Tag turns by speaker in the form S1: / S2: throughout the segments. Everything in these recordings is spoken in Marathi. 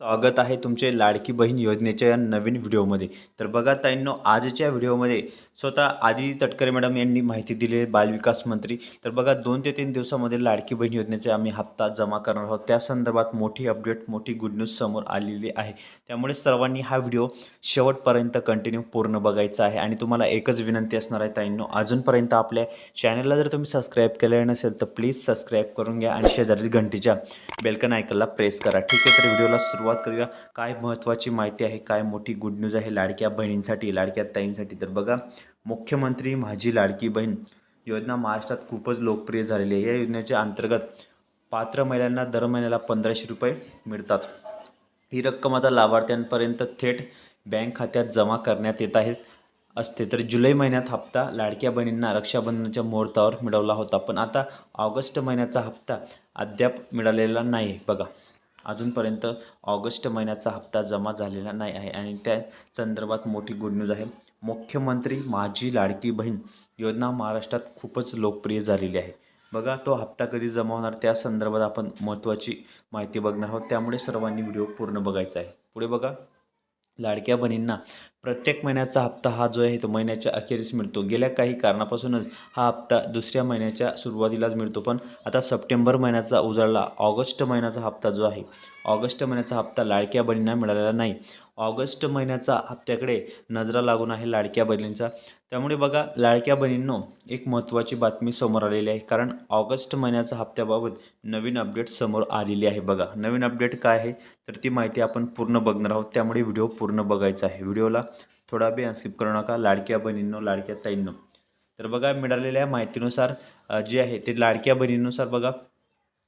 S1: स्वागत आहे तुमचे लाडकी बहीण योजनेच्या या नवीन व्हिडिओमध्ये. तर बघा ताईंनो आजच्या व्हिडिओमध्ये स्वतः आदिती तटकरे मॅडम यांनी माहिती दिली आहे बालविकास मंत्री. तर बघा दोन ते तीन दिवसामध्ये लाडकी बहीण योजनेचे आम्ही हप्ता जमा करणार आहोत. त्या संदर्भात मोठी अपडेट मोठी गुड न्यूज समोर आलेली आहे. त्यामुळे सर्वांनी हा व्हिडिओ शेवटपर्यंत कंटिन्यू पूर्ण बघायचा आहे. आणि तुम्हाला एकच विनंती असणार आहे ताईंनो अजूनपर्यंत आपल्या चॅनलला जर तुम्ही सबस्क्राईब केलेलं नसेल तर प्लीज सबस्क्राईब करून घ्या आणि शेजारील घंटीच्या बेलकन आयकनला प्रेस करा. ठीक आहे तर व्हिडिओला सुरू सुरुवात करूया. काय महत्त्वाची माहिती आहे? काय मोठी गुड न्यूज आहे? लाडक्या बहिणींसाठी लाडक्या ताईंसाठी? तर बघा मुख्यमंत्री माझी लाडकी बहीण योजना महाराष्ट्रात खूपच लोकप्रिय झालेली आहे. या योजनेच्या अंतर्गत पात्र महिलांना दर महिन्याला पंधराशे रुपये मिळतात. ही रक्कम आता लाभार्थ्यांपर्यंत थेट बँक खात्यात जमा करण्यात येत आहेत असते तर जुलै महिन्यात हप्ता लाडक्या बहिणींना रक्षाबंधनाच्या मुहूर्तावर मिळवला होता. पण आता ऑगस्ट महिन्याचा हप्ता अद्याप मिळालेला नाही. बघा अजूनपर्यंत ऑगस्ट महिन्याचा हप्ता जमा झालेला नाही आहे आणि त्या संदर्भात मोठी गुड न्यूज आहे. मुख्यमंत्री माझी लाडकी बहीण योजना महाराष्ट्रात खूपच लोकप्रिय झालेली आहे. बघा तो हप्ता कधी जमा होणार त्या संदर्भात आपण महत्त्वाची माहिती बघणार आहोत. त्यामुळे सर्वांनी व्हिडिओ पूर्ण बघायचा आहे. पुढे बघा लाडक्या बहिणींना प्रत्येक महिन्याचा हप्ता हा जो आहे तो महिन्याच्या अखेरीस मिळतो. गेल्या काही कारणापासूनच हा हप्ता दुसऱ्या महिन्याच्या सुरुवातीलाच मिळतो पण आता सप्टेंबर महिन्याचा उजळला. ऑगस्ट महिन्याचा हप्ता जो आहे ऑगस्ट महिन्याचा हप्ता लाडक्या बहिणींना मिळालेला नाही. ऑगस्ट महिन्याचा हप्त्याकडे नजरा लागून आहे लाडक्या बहिणींचा. त्यामुळे बघा लाडक्या बहिणींनो एक महत्त्वाची बातमी समोर आलेली आहे. कारण ऑगस्ट महिन्याचा हप्त्याबाबत नवीन अपडेट समोर आलेली आहे बघा. नवीन अपडेट काय आहे तर ती माहिती आपण पूर्ण बघणार आहोत. त्यामुळे व्हिडिओ पूर्ण बघायचा आहे. व्हिडिओला थोडा बी अनस्किप करू नका. लाडक्या बहिणींनो लाडक्या ताईंनो. तर बघा मिळालेल्या माहितीनुसार जे आहे ते लाडक्या बहिणीनुसार बघा.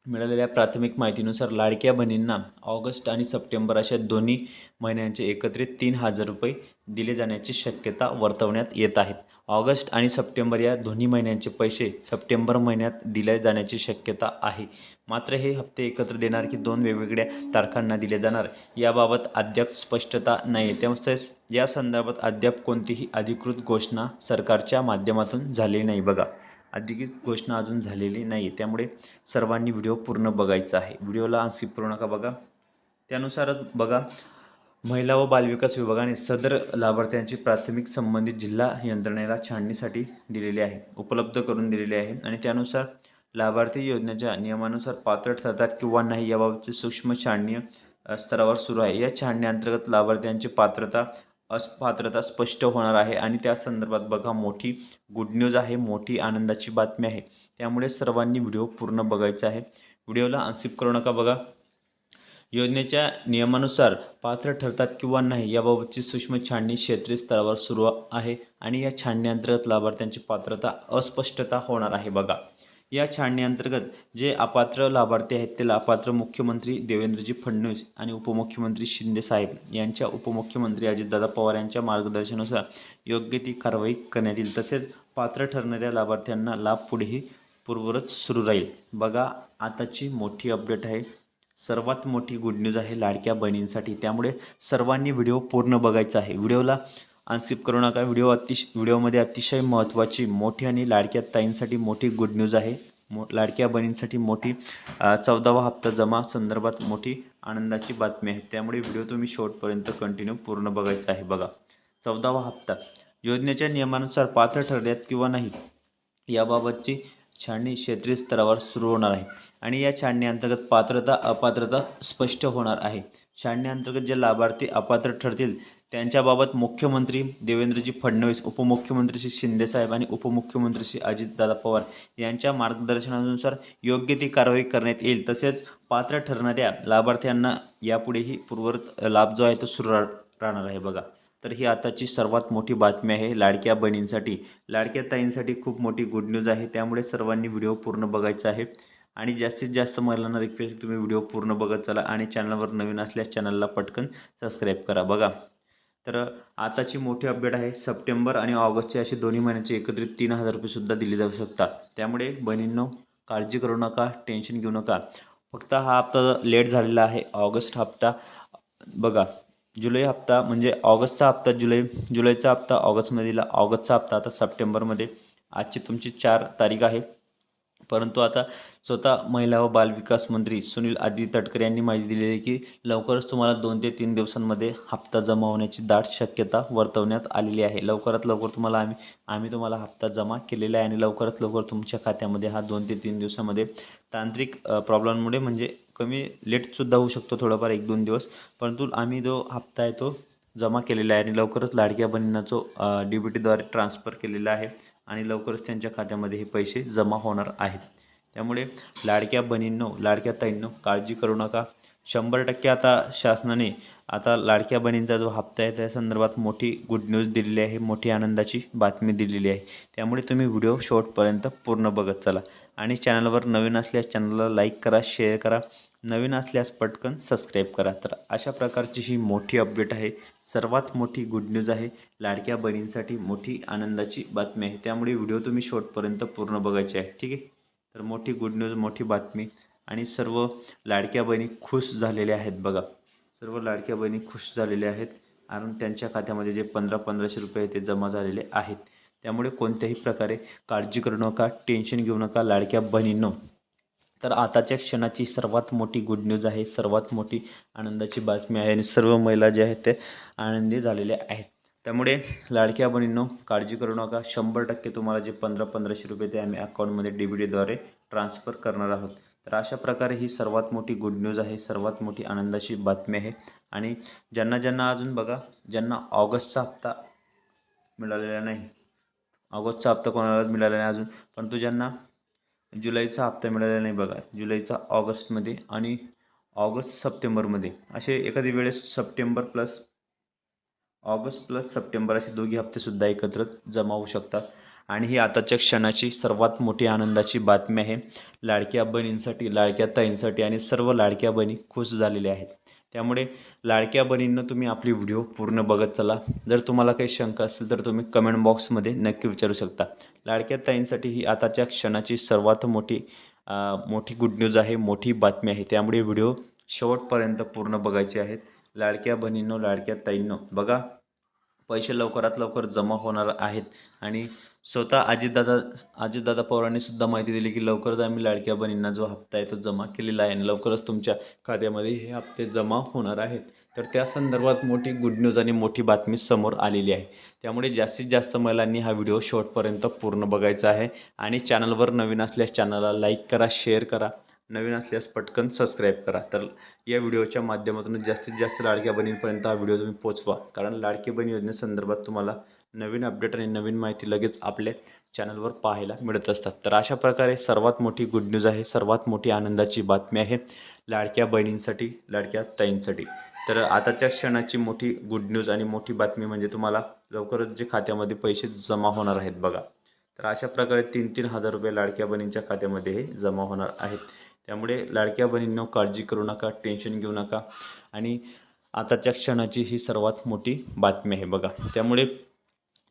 S1: मिळालेल्या प्राथमिक माहितीनुसार लाडक्या बहिणींना ऑगस्ट आणि सप्टेंबर अशा दोन्ही महिन्यांचे एकत्रित तीन हजार रुपये दिले जाण्याची शक्यता वर्तवण्यात येत आहेत ऑगस्ट आणि सप्टेंबर या दोन्ही महिन्यांचे पैसे सप्टेंबर महिन्यात दिले जाण्याची शक्यता आहे. मात्र हे हप्ते एकत्र देणार की दोन वेगवेगळ्या तारखांना दिले जाणार याबाबत अद्याप स्पष्टता नाही आहे तसेच या संदर्भात अद्याप कोणतीही अधिकृत घोषणा सरकारच्या माध्यमातून झाली नाही बघा. अधिकृत घोषणा अजून झालेली नाही त्यामुळे सर्वांनी व्हिडिओ पूर्ण बघायचा आहे. व्हिडिओला अनस्किप करू नका बघा. त्यानुसारच बघा. महिला व बालविकास विभागाने सदर लाभार्थ्यांची प्राथमिक संबंधित जिल्हा यंत्रणेला छाननीसाठी दिलेली आहे. उपलब्ध करून दिलेली आहे. आणि त्यानुसार लाभार्थी योजनेच्या नियमानुसार पात्र ठरतात किंवा नाही याबाबतचे सूक्ष्म छाननी स्तरावर सुरू आहे. या छाननीअंतर्गत लाभार्थ्यांची पात्रता अपात्रता स्पष्ट होणार आहे आणि त्या संदर्भात बघा मोठी गुड न्यूज आहे मोठी आनंदाची बातमी आहे. त्यामुळे सर्वांनी व्हिडिओ पूर्ण बघायचा आहे. व्हिडिओला अनसिप करू नका बघा. योजनेच्या नियमानुसार पात्र ठरतात किंवा नाही याबाबतची सूक्ष्म छाननी क्षेत्रीय स्तरावर सुरू आहे आणि या छाननीअंतर्गत लाभार्थ्यांची पात्रता अस्पष्टता होणार आहे बघा. या छाननीअंतर्गत जे अपात्र लाभार्थी आहेत ते अपात्र मुख्यमंत्री देवेंद्रजी फडणवीस आणि उपमुख्यमंत्री शिंदे साहेब यांच्या उपमुख्यमंत्री अजितदादा पवार यांच्या मार्गदर्शनानुसार योग्य ती कारवाई करण्यात येईल. तसेच पात्र ठरणाऱ्या लाभार्थ्यांना लाभ पुढेही पूर्ववरच सुरू राहील. बघा आताची मोठी अपडेट आहे. सर्वात मोठी गुड न्यूज आहे लाडक्या बहिणींसाठी. त्यामुळे सर्वांनी व्हिडिओ पूर्ण बघायचा आहे. व्हिडिओला अनस्किप करू नका. व्हिडिओ अतिश व्हिडिओमध्ये अतिशय महत्त्वाची मोठी आणि लाडक्या ताईंसाठी मोठी गुड न्यूज आहे. मो लाडक्या बहिणींसाठी मोठी चौदावा हप्ता जमा संदर्भात मोठी आनंदाची बातमी आहे. त्यामुळे व्हिडिओ तुम्ही शेवटपर्यंत कंटिन्यू पूर्ण बघायचा आहे बघा. चौदावा हप्ता. योजनेच्या नियमानुसार पात्र ठरल्यात किंवा नाही याबाबतची छाननी क्षेत्रीय स्तरावर सुरू होणार आहे. आणि या छाननीअंतर्गत पात्रता अपात्रता स्पष्ट होणार आहे. छाननीअंतर्गत जे लाभार्थी अपात्र ठरतील त्यांच्याबाबत मुख्यमंत्री देवेंद्रजी फडणवीस उपमुख्यमंत्री श्री शिंदेसाहेब आणि उपमुख्यमंत्री श्री अजितदादा पवार यांच्या मार्गदर्शनानुसार योग्य ती कारवाई करण्यात येईल. तसेच पात्र ठरणाऱ्या लाभार्थ्यांना यापुढेही पूर्ववत लाभ जो आहे तो सुरू रा- राहणार आहे बघा. तर ही आताची सर्वात मोठी बातमी आहे लाडक्या बहिणींसाठी. लाडक्या ताईंसाठी खूप मोठी गुड न्यूज आहे. त्यामुळे सर्वांनी व्हिडिओ पूर्ण बघायचा आहे. आणि जास्तीत जास्त महिलांना रिक्वेस्ट तुम्ही व्हिडिओ पूर्ण बघत चला आणि चॅनलवर नवीन असल्यास चॅनलला पटकन सबस्क्राईब करा. बघा. तर आताची मोठी अपडेट आहे. सप्टेंबर आणि ऑगस्टचे असे दोन्ही महिन्याचे एकत्रित तीन हजार रुपयेसुद्धा दिले जाऊ शकतात. त्यामुळे बहिणींनो काळजी करू नका टेन्शन घेऊ नका. फक्त हा हप्ता लेट झालेला आहे. ऑगस्ट हप्ता बघा जुलै हप्ता म्हणजे ऑगस्टचा हप्ता जुलै जुलैचा हप्ता ऑगस्टमध्ये दिला ऑगस्टचा हप्ता आता सप्टेंबरमध्ये. आजची तुमची चार तारीख आहे. परंतु आता स्वतः महिला व बालविकास मंत्री सुनील आदित्य तटकरे यांनी माहिती दिली आहे की लवकरच तुम्हाला दोन ते तीन दिवसांमध्ये हप्ता जमा होण्याची दाट शक्यता वर्तवण्यात आलेली आहे. लवकरात लवकर तुम्हाला आम्ही आम्ही तुम्हाला हप्ता जमा केलेला आहे आणि लवकरात लवकर तुमच्या खात्यामध्ये हा दोन ते तीन दिवसामध्ये तांत्रिक प्रॉब्लेममुळे म्हणजे कमी लेटसुद्धा होऊ शकतो थोडंफार एक दोन दिवस. परंतु आम्ही जो हप्ता आहे तो जमा केलेला आहे आणि लवकरच लाडक्या बहिणींना जो डी बी टीद्वारे ट्रान्सफर केलेला आहे आणि लवकरच त्यांच्या खात्यामध्ये हे पैसे जमा होणार आहेत. त्यामुळे लाडक्या बहिणींनो लाडक्या ताईंनो काळजी करू नका. शंभर टक्के आता शासनाने आता लाडक्या बहिणींचा जो हप्ता आहे त्या संदर्भात मोठी गुड न्यूज दिलेली आहे मोठी आनंदाची बातमी दिलेली आहे. त्यामुळे तुम्ही व्हिडिओ शॉर्टपर्यंत पूर्ण बघत चला. आणि चॅनलवर नवीन असल्यास चॅनलला लाईक करा शेअर करा. नवीन असल्यास पटकन सबस्क्राईब करा. तर अशा प्रकारची ही मोठी अपडेट आहे. सर्वात मोठी गुड न्यूज आहे. लाडक्या बहिणींसाठी मोठी आनंदाची बातमी आहे. त्यामुळे व्हिडिओ तुम्ही शेवटपर्यंत पूर्ण बघायचे आहे. ठीक आहे? तर मोठी गुड न्यूज मोठी बातमी. आणि सर्व लाडक्या बहिणी खुश झालेल्या आहेत बघा. सर्व लाडक्या बहिणी खुश झालेल्या आहेत. आणि त्यांच्या खात्यामध्ये जे पंधरा पंधराशे रुपये ते जमा झालेले आहेत. त्यामुळे कोणत्याही प्रकारे काळजी करू नका टेन्शन घेऊ नका लाडक्या बहिणींनो. तर आताच्या क्षणाची सर्वात मोठी गुड न्यूज आहे सर्वात मोठी आनंदाची बातमी आहे आणि सर्व महिला जे आहेत ते आनंदी झालेल्या आहेत. त्यामुळे लाडक्या बहिणींनो काळजी करू नका. शंभर टक्के तुम्हाला जे पंधरा पंधराशे रुपये ते आम्ही अकाउंटमध्ये डी बी डीद्वारे ट्रान्सफर करणार आहोत. तर अशा प्रकारे ही सर्वात मोठी गुड न्यूज आहे सर्वात मोठी आनंदाची बातमी आहे. आणि ज्यांना ज्यांना अजून बघा ज्यांना ऑगस्टचा हप्ता मिळालेला नाही ऑगस्टचा हप्ता कोणालाच मिळाला नाही अजून. परंतु ज्यांना जुलैचा हप्ता मिळाला नाही बघा. जुलैचा ऑगस्टमध्ये आणि ऑगस्ट सप्टेंबरमध्ये. असे एखादी वेळेस September plus August plus September असे दोघे हप्तेसुद्धा एकत्र जमा होऊ शकतात. आणि ही आताच्या क्षणाची सर्वात मोठी आनंदाची बातमी आहे. लाडक्या बहिणींसाठी लाडक्या ताईंसाठी आणि सर्व लाडक्या बहिणी खुश झालेल्या आहेत. त्यामुळे लाडक्या बहिणींना तुम्ही आपली व्हिडिओ पूर्ण बघत चला. जर तुम्हाला काही शंका असेल तर तुम्ही कमेंट बॉक्समध्ये नक्की विचारू शकता. लाडक्या ताईंसाठी ही आताच्या क्षणाची सर्वात मोठी मोठी गुड न्यूज आहे मोठी बातमी आहे. त्यामुळे व्हिडिओ शेवटपर्यंत पूर्ण बघायचे आहेत. लाडक्या बहिणींनो लाडक्या ताईंनो बघा. पैसे लवकरात लवकर जमा होणार आहेत. आणि स्वतः अजितदादा अजितदादा पवारांनी सुद्धा माहिती दिली की लवकरच आम्ही लाडक्या बहिणींना जो हप्ता आहे तो जमा केलेला आहे आणि लवकरच तुमच्या खात्यामध्ये हे हप्ते जमा होणार आहेत. तर त्या संदर्भात मोठी गुड न्यूज आणि मोठी बातमी समोर आलेली आहे. त्यामुळे जास्तीत जास्त महिलांनी हा व्हिडिओ शेवटपर्यंत पूर्ण बघायचा आहे. आणि चॅनलवर नवीन असल्यास चॅनलला लाईक करा शेअर करा. नवीन असल्यास पटकन सबस्क्राईब करा. तर या व्हिडिओच्या माध्यमातून जास्तीत जास्त लाडक्या बहिणींपर्यंत हा व्हिडिओ तुम्ही पोचवा कारण लाडकी बहीण योजनेसंदर्भात तुम्हाला नवीन अपडेट आणि नवीन माहिती लगेच आपल्या चॅनलवर पाहायला मिळत असतात. तर अशा प्रकारे सर्वात मोठी गुड न्यूज आहे सर्वात मोठी आनंदाची बातमी आहे लाडक्या बहिणींसाठी लाडक्या ताईंसाठी. तर आताच्या क्षणाची मोठी गुड न्यूज आणि मोठी बातमी म्हणजे तुम्हाला लवकरच जे खात्यामध्ये पैसे जमा होणार आहेत बघा. तर अशा प्रकारे तीन तीन हजार रुपये लाडक्या बहिणींच्या खात्यामध्ये हे जमा होणार आहेत. त्यामुळे लाडक्या बहिणींनो काळजी करू नका टेन्शन घेऊ नका. आणि आताच्या क्षणाची ही सर्वात मोठी बातमी आहे बघा. त्यामुळे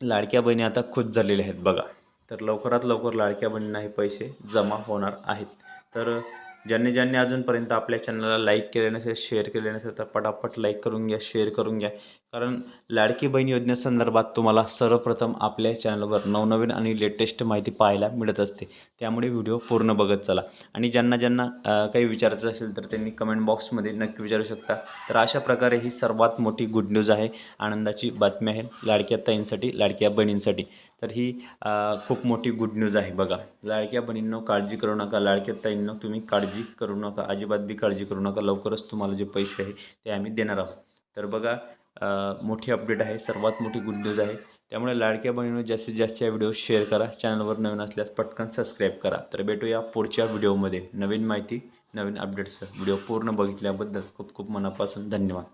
S1: लाडक्या बहिणी आता खुश झालेल्या आहेत बघा. तर लवकरात लवकर लाडक्या बहिणींना हे पैसे जमा होणार आहेत. तर ज्यांनी ज्यांनी अजूनपर्यंत आपल्या चॅनलला लाईक केले नसेल शेअर केले नसेल तर पटापट लाईक करून घ्या शेअर करून घ्या. कारण लाडकी बहीण योजनेसंदर्भात तुम्हाला सर्वप्रथम आपल्या चॅनलवर नवनवीन आणि लेटेस्ट माहिती पाहायला मिळत असते. त्यामुळे व्हिडिओ पूर्ण बघत चला. आणि ज्यांना ज्यांना काही विचारायचं असेल तर त्यांनी कमेंट बॉक्समध्ये नक्की विचारू शकता. तर अशा प्रकारे ही सर्वात मोठी गुड न्यूज आहे. आनंदाची बातमी आहे लाडक्या ताईंसाठी लाडक्या बहिणींसाठी. तर ही खूप मोठी गुड न्यूज आहे बघा. लाडक्या बहिणींनो काळजी करू नका. लाडक्या ताईंनो तुम्ही काळजी करू नका. अजिबात बी काळजी करू नका. लवकरच तुम्हाला जे पैसे आहे ते आम्ही देणार आहोत. तर बघा मोठी अपडेट आहे. सर्वात मोठी गुड न्यूज आहे. त्यामुळे लाडक्या बहिणीनं जास्तीत जास्त या व्हिडिओ शेअर करा. चॅनलवर नवीन असल्यास पटकन सबस्क्राईब करा. तर भेटूया पुढच्या व्हिडिओमध्ये नवीन माहिती नवीन अपडेट्स व्हिडिओ पूर्ण बघितल्याबद्दल खूप खूप मनापासून धन्यवाद.